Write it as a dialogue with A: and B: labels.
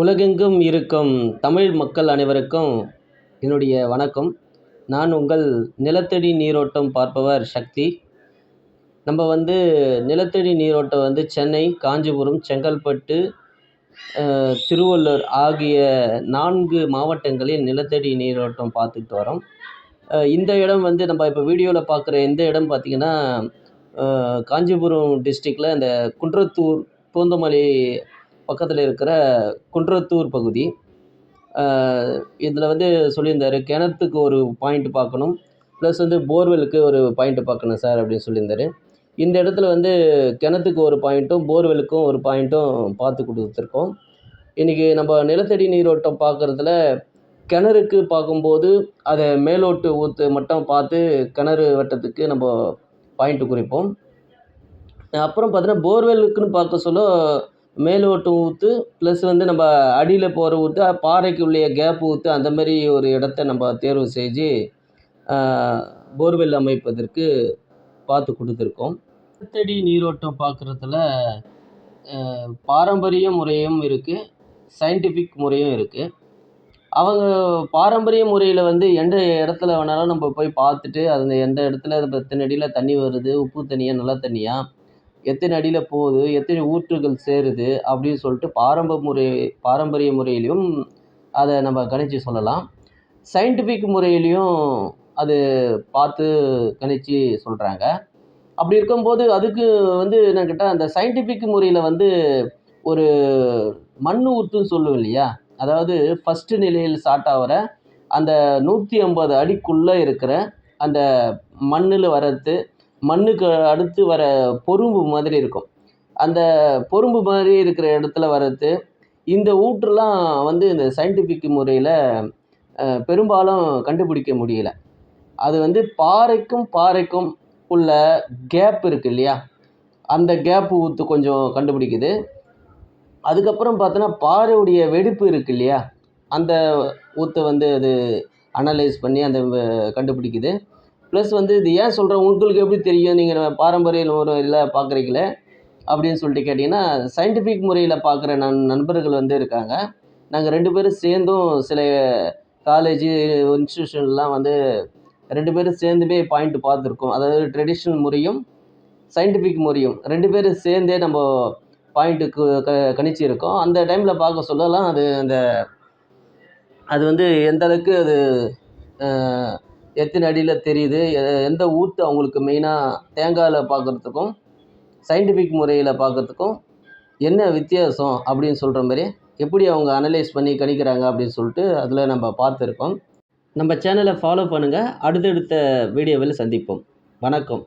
A: உலகெங்கும் இருக்கும் தமிழ் மக்கள் அனைவருக்கும் என்னுடைய வணக்கம். நான் உங்கள் நிலத்தடி நீரோட்டம் பார்ப்பவர் சக்தி. நம்ம வந்து நிலத்தடி நீரோட்டம் வந்து சென்னை காஞ்சிபுரம் செங்கல்பட்டு திருவள்ளூர் ஆகிய நான்கு மாவட்டங்களில் நிலத்தடி நீரோட்டம் பார்த்துட்டு வரோம். இந்த இடம் வந்து நம்ம இப்போ வீடியோவில் பார்க்குற இந்த இடம் பார்த்திங்கன்னா காஞ்சிபுரம் டிஸ்ட்ரிக்டில் இந்த குன்றத்தூர் பூந்தமல்லி பக்கத்தில் இருக்கிற குன்றத்தூர் பகுதி. இதில் வந்து சொல்லியிருந்தாரு கிணத்துக்கு ஒரு பாயிண்ட் பார்க்கணும் ப்ளஸ் வந்து போர்வெலுக்கு ஒரு பாயிண்ட்டு பார்க்கணும் சார் அப்படின்னு சொல்லியிருந்தாரு. இந்த இடத்துல வந்து கிணத்துக்கு ஒரு பாயிண்ட்டும் போர்வெலுக்கும் ஒரு பாயிண்ட்டும் பார்த்து கொடுத்துருக்கோம். இன்றைக்கி நம்ம நிலத்தடி நீரோட்டம் பார்க்குறதுல கிணறுக்கு பார்க்கும்போது அதை மேலோட்டு ஊற்று மட்டும் பார்த்து கிணறு வட்டத்துக்கு நம்ம பாயிண்ட்டு குறிப்போம். அப்புறம் பார்த்தீங்கன்னா போர்வெலுக்குன்னு பார்க்க சொல்ல மேலோட்டம் ஊற்று ப்ளஸ் வந்து நம்ம அடியில் போகிற ஊற்று பாறைக்கு உள்ளே கேப் ஊற்று அந்த மாதிரி ஒரு இடத்த நம்ம தேர்வு செஞ்சு போர்வெல் அமைப்பதற்கு பார்த்து கொடுத்துருக்கோம். நிலத்தடி நீரோட்டம் பார்க்குறதுல பாரம்பரிய முறையும் இருக்குது சயின்டிஃபிக் முறையும் இருக்குது அவங்க பாரம்பரிய முறையில் வந்து எந்த இடத்துல வேணாலும் நம்ம போய் பார்த்துட்டு அந்த எந்த இடத்துல பத்தினடியில் அடியில் தண்ணி வருது உப்பு தண்ணியாக நல்ல தண்ணியாக எத்தனை அடியில் போகுது எத்தனை ஊற்றுகள் சேருது அப்படின்னு சொல்லிட்டு பாரம்ப முறை பாரம்பரிய முறையிலையும் அதை நம்ம கணிச்சு சொல்லலாம். சயின்டிஃபிக் முறையிலையும் அது பார்த்து கணிச்சு சொல்கிறாங்க அப்படி இருக்கும்போது அதுக்கு வந்து என்ன கேட்டால் அந்த சயின்டிஃபிக் முறையில் வந்து ஒரு மண் ஊற்றுன்னு சொல்லுவோம் இல்லையா? அதாவது ஃபஸ்ட்டு நிலையில் ஸ்டார்ட் ஆகிற அந்த நூற்றி ஐம்பது அடிக்குள்ளே இருக்கிற அந்த மண்ணில் வர்றது மண்ணுக்கு அடுத்து வர பொறும்பு மாதிரி இருக்கும். அந்த பொறும்பு மாதிரி இருக்கிற இடத்துல வர்றது இந்த ஊற்றுலாம் வந்து இந்த சயின்டிஃபிக் முறையில் பெரும்பாலும் கண்டுபிடிக்க முடியல. அது வந்து பாறைக்கும் பாறைக்கும் உள்ள கேப் இருக்குது இல்லையா? அந்த கேப்பு ஊற்று கொஞ்சம் கண்டுபிடிக்குது. அதுக்கப்புறம் பார்த்தோன்னா பாறையுடைய வெடிப்பு இருக்குது இல்லையா? அந்த ஊற்றை வந்து அது அனலைஸ் பண்ணி அந்த கண்டுபிடிக்குது. ப்ளஸ் வந்து இது ஏன் சொல்கிறேன் உங்களுக்கு எப்படி தெரியும்? நீங்கள் பாரம்பரிய முறையில் பார்க்குறீங்களே அப்படின்னு சொல்லிட்டு கேட்டிங்கன்னா சயின்டிஃபிக் முறையில் பார்க்குற நண் நண்பர்கள் வந்து இருக்காங்க. நாங்கள் ரெண்டு பேரும் சேர்ந்தும் சில காலேஜு இன்ஸ்டியூஷன்லாம் வந்து ரெண்டு பேரும் சேர்ந்துமே பாயிண்ட் பார்த்துருக்கோம். அதாவது ட்ரெடிஷ்னல் முறையும் சயின்டிஃபிக் முறையும். ரெண்டு பேரும் சேர்ந்தே நம்ம பாயிண்ட்டுக்கு க கணிச்சிருக்கோம். அந்த டைமில் பார்க்க சொல்லலாம் அது அந்த அது வந்து எந்த அளவுக்கு அது எத்தனை அடியில் தெரியுது. எந்த ஊற்று அவங்களுக்கு மெயினாக தேங்காயில் பார்க்குறதுக்கும் சயின்டிஃபிக் முறையில் பார்க்குறதுக்கும் என்ன வித்தியாசம் அப்படின்னு சொல்கிற மாதிரி எப்படி அவங்க அனலைஸ் பண்ணி கணிக்கிறாங்க அப்படின்னு சொல்லிட்டு அதில் நம்ம பார்த்துருக்கோம். நம்ம சேனலை ஃபாலோ பண்ணுங்கள் அடுத்தடுத்த வீடியோவில் சந்திப்போம். வணக்கம்.